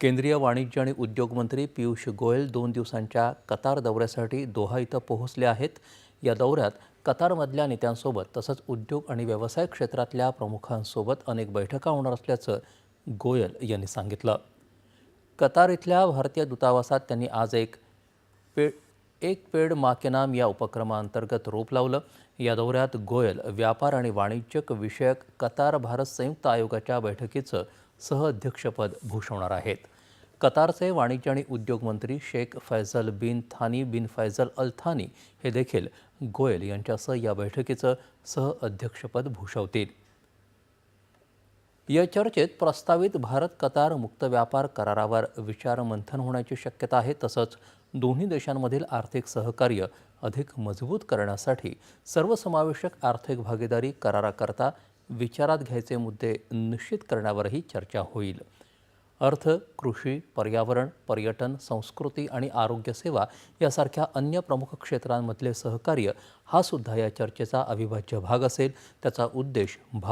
केंद्रीय वाणिज्य आणि उद्योग मंत्री पियुष गोयल दोन दिवसांच्या कतार दौऱ्यासाठी दोहा इथं पोहोचले आहेत. या दौऱ्यात कतारमधल्या नेत्यांसोबत तसंच उद्योग आणि व्यवसाय क्षेत्रातल्या प्रमुखांसोबत अनेक बैठका होणार असल्याचं गोयल यांनी सांगितलं. कतार इथल्या भारतीय दूतावासात त्यांनी आज एक पे एक पेड मा के नाम या उपक्रमाअंतर्गत रोप लावलं. या दौऱ्यात गोयल व्यापार आणि वाणिज्यक विषयक कतार भारत संयुक्त आयोगाच्या बैठकीचं सहअध्यक्षपद भूषवणार आहेत. कतारचे वाणिज्य आणि उद्योग मंत्री शेख फैझल बिन थानी बिन फैझल अल थानी हे देखील गोयल यांच्यासह या बैठकीचं सहअध्यक्षपद भूषवतील. या चर्चेत प्रस्तावित भारत कतार मुक्त व्यापार करारावर विचारमंथन होण्याची शक्यता आहे तसंच दोन्ही देशांमधील आर्थिक सहकार्य अधिक मजबूत करण्यासाठी सर्वसमावेशक आर्थिक भागीदारी कराराकरता विचारात घ्यायचे मुद्दे निश्चित करण्यावरही चर्चा होईल. अर्थ कृषी पर्यावरण पर्यटन संस्कृती आणि आरोग्यसेवा यासारख्या अन्य प्रमुख क्षेत्रांमधले सहकार्य हा सुद्धा या चर्चेचा अविभाज्य भाग असेल. त्याचा उद्देश भारत